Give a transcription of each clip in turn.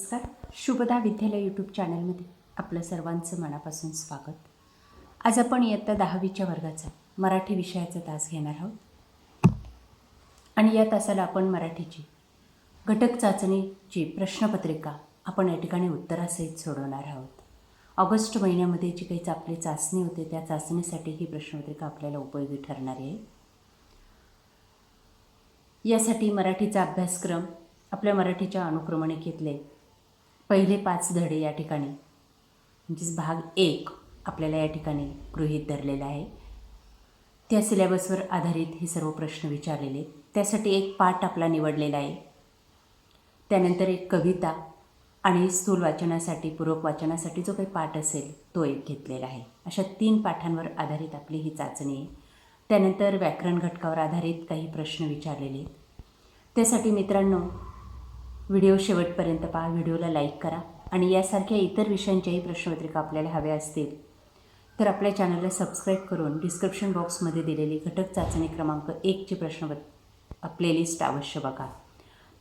नमस्कार. शुभदा विद्यालय यूट्यूब चॅनलमध्ये आपलं सर्वांचं मनापासून स्वागत. आज आपण इयत्ता दहावीच्या वर्गाचा मराठी विषयाचा तास घेणार आहोत. आणि या तासाला आपण मराठीची घटक चाचणीची प्रश्नपत्रिका आपण या ठिकाणी उत्तरासहित सोडवणार आहोत. ऑगस्ट महिन्यामध्ये जी काही आपली चाचणी होते त्या चाचणीसाठी ही प्रश्नपत्रिका आपल्याला उपयोगी ठरणारी आहे. यासाठी मराठीचा अभ्यासक्रम आपल्या मराठीच्या अनुक्रमणिकेतले पहिले पाच धडे या ठिकाणी म्हणजेच भाग एक आपल्याला या ठिकाणी गृहीत धरलेला आहे. त्या सिलेबसवर आधारित हे सर्व प्रश्न विचारलेले. त्यासाठी एक पाठ आपला निवडलेला आहे. त्यानंतर एक कविता आणि स्थूल वाचनासाठी पूरक वाचनासाठी जो काही पाठ असेल तो एक घेतलेला आहे. अशा तीन पाठांवर आधारित आपली ही चाचणी आहे. त्यानंतर व्याकरण घटकावर आधारित काही प्रश्न विचारलेले. आहेत त्यासाठी मित्रांनो व्हिडिओ शेवटपर्यंत पहा व्हिडिओला लाईक करा आणि यासारख्या इतर विषयांच्याही प्रश्नपत्रिका आपल्याला हव्या असतील तर आपल्या चॅनलला सबस्क्राईब करून डिस्क्रिप्शन बॉक्समध्ये दिलेली घटक चाचणी क्रमांक एकची प्रश्नपत्र प्लेलिस्ट अवश्य बघा.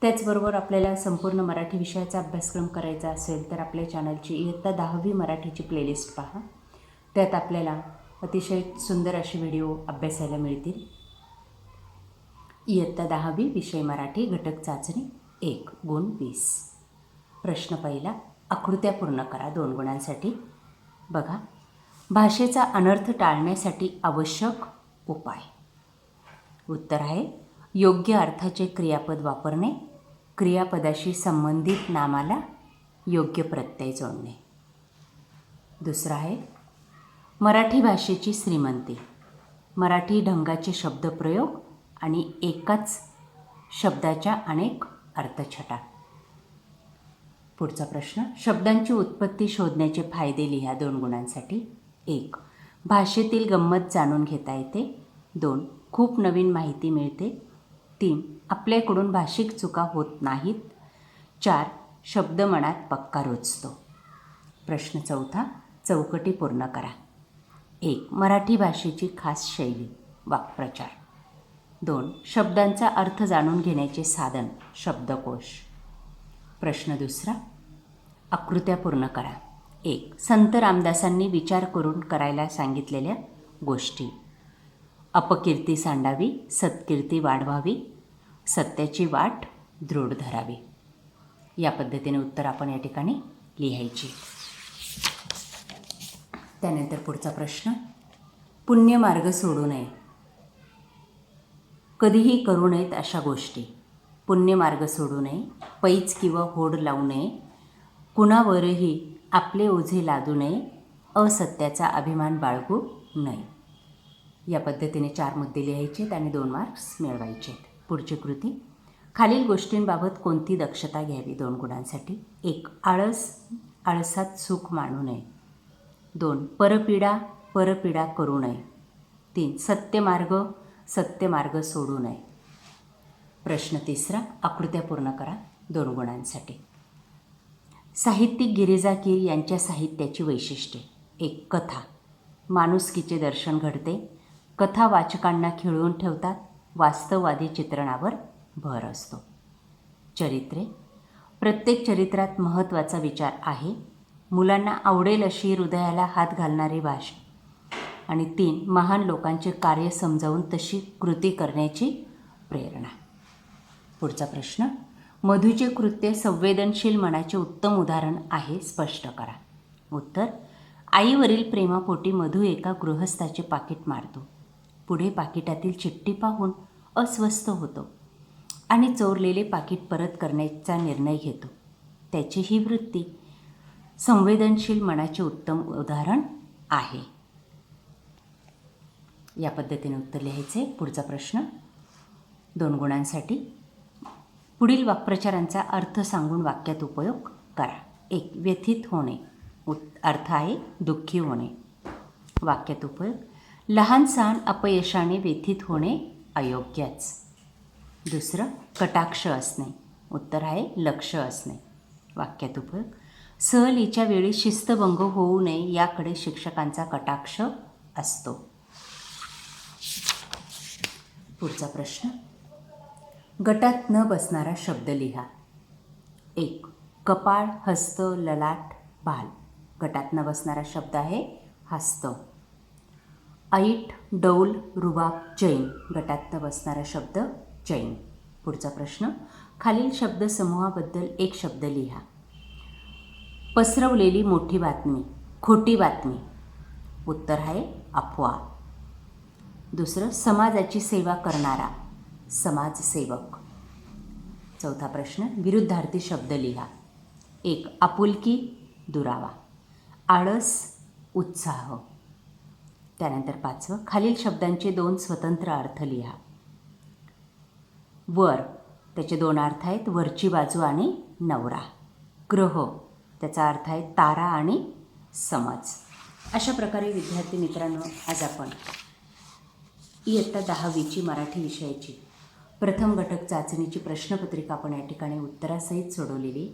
त्याचबरोबर आपल्याला संपूर्ण मराठी विषयाचा अभ्यासक्रम करायचा असेल तर आपल्या चॅनलची इयत्ता दहावी मराठीची प्लेलिस्ट पहा. त्यात आपल्याला अतिशय सुंदर असे व्हिडिओ अभ्यासायला मिळतील. इयत्ता दहावी विषय मराठी घटक चाचणी. एक गुण वीस. प्रश्न पहिला आकृत्या पूर्ण करा दोन गुणांसाठी. बघा भाषेचा अनर्थ टाळण्यासाठी आवश्यक उपाय. उत्तर आहे योग्य अर्थाचे क्रियापद वापरणे क्रियापदाशी संबंधित नामाला योग्य प्रत्यय जोडणे. दुसरं आहे मराठी भाषेची श्रीमंती. मराठी ढंगाचे शब्दप्रयोग आणि एकाच शब्दाच्या अनेक अर्थछटा पुढचा प्रश्न शब्दांची उत्पत्ती शोधण्याचे फायदे लिहा दोन गुणांसाठी. एक भाषेतील गंमत जाणून घेता येते. दोन खूप नवीन माहिती मिळते. तीन आपल्याकडून भाषिक चुका होत नाहीत. चार शब्द मनात पक्का रुजतो. प्रश्न चौथा चौकटी पूर्ण करा. एक मराठी भाषेची खास शैली वाक्प्रचार. दोन शब्दांचा अर्थ जाणून घेण्याचे साधन शब्दकोश. प्रश्न दुसरा आकृत्या पूर्ण करा. एक संत रामदासांनी विचार करून करायला सांगितलेल्या गोष्टी. अपकीर्ती सांडावी सत्कीर्ती वाढवावी सत्याची वाट दृढ धरावी. या पद्धतीने उत्तर आपण या ठिकाणी लिहायची. त्यानंतर पुढचा प्रश्न पुण्यमार्ग सोडू नये. कधीही करू नयेत अशा गोष्टी. पुण्यमार्ग सोडू नये पैच किंवा होड लावू नये कुणावरही आपले ओझे लादू नये असत्याचा अभिमान बाळगू नये. या पद्धतीने चार मुद्दे लिहायचेत आणि दोन मार्क्स मिळवायचे पुढची कृती खालील गोष्टींबाबत कोणती दक्षता घ्यावी दोन गुणांसाठी? एक आळस आळसात सुख मानू नये. दोन परपीडा परपीडा करू नये. तीन सत्यमार्ग सत्यमार्ग सोडू नये. प्रश्न तिसरा आकृत्या पूर्ण करा दोन गुणांसाठी. साहित्यिक गिरिजा कीर यांच्या साहित्याची वैशिष्ट्ये. एक कथा. माणुसकीचे दर्शन घडते. कथा वाचकांना खिळवून ठेवतात. वास्तववादी चित्रणावर भर असतो. चरित्रे. प्रत्येक चरित्रात महत्त्वाचा विचार आहे. मुलांना आवडेल अशी हृदयाला हात घालणारी भाषा. आणि तीन महान लोकांचे कार्य समजावून तशी कृती करण्याची प्रेरणा. पुढचा प्रश्न मधूचे कृत्य संवेदनशील मनाचे उत्तम उदाहरण आहे स्पष्ट करा. उत्तर आईवरील प्रेमापोटी मधू एका गृहस्थाचे पाकिट मारतो. पुढे पाकिटातील चिठ्ठी पाहून अस्वस्थ होतो आणि चोरलेले पाकिट परत करण्याचा निर्णय घेतो. त्याची ही वृत्ती संवेदनशील मनाचे उत्तम उदाहरण आहे. या पद्धतीने उत्तर लिहायचे. पुढचा प्रश्न. दोन गुणांसाठी. पुढील वाक्प्रचारांचा अर्थ सांगून वाक्यात उपयोग करा. एक व्यथित होणे. उत अर्थ आहे दुःखी होणे. वाक्यात उपयोग. लहान सहान अपयशाने व्यथित होणे अयोग्यच. दुसरं कटाक्ष असणे. उत्तर आहे लक्ष असणे. वाक्यात उपयोग. सहलीच्या वेळी शिस्तभंग होऊ नये याकडे शिक्षकांचा कटाक्ष असतो. पुढचा प्रश्न. गटात न बसणारा शब्द लिहा. एक कपाळ हस्त ललाट भाल गटातनं बसणारा शब्द आहे हस्त. ऐट डौल रुबाब जैन गटातनं बसणारा शब्द जैन पुढचा प्रश्न. खालील शब्द समूहाबद्दल एक शब्द लिहा. पसरवलेली मोठी बातमी खोटी बातमी. उत्तर आहे अफवा दुसरं समाजाची सेवा करणारा समाजसेवक चौथा प्रश्न विरुद्धार्थी शब्द लिहा. एक आपुलकी दुरावा. आळस उत्साह. त्यानंतर पाचवं खालील शब्दांचे दोन स्वतंत्र अर्थ लिहा. वर त्याचे दोन अर्थ आहेत वरची बाजू आणि नवरा. ग्रह त्याचा अर्थ आहे तारा आणि समज. अशा प्रकारे विद्यार्थी मित्रांनो आज आपण इयत्ता दहावीची मराठी विषयाची. प्रथम घटक चाचणीची प्रश्नपत्रिका आपण या ठिकाणी उत्तरासहित सोडवलेली.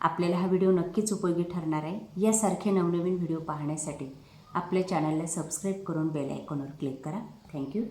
आपल्याला हा व्हिडिओ नक्कीच उपयोगी ठरणार आहे. यासारखे नवनवीन व्हिडिओ पाहण्यासाठी आपल्या चॅनलला सबस्क्राईब करून बेल आयकॉनवर क्लिक करा. थँक्यू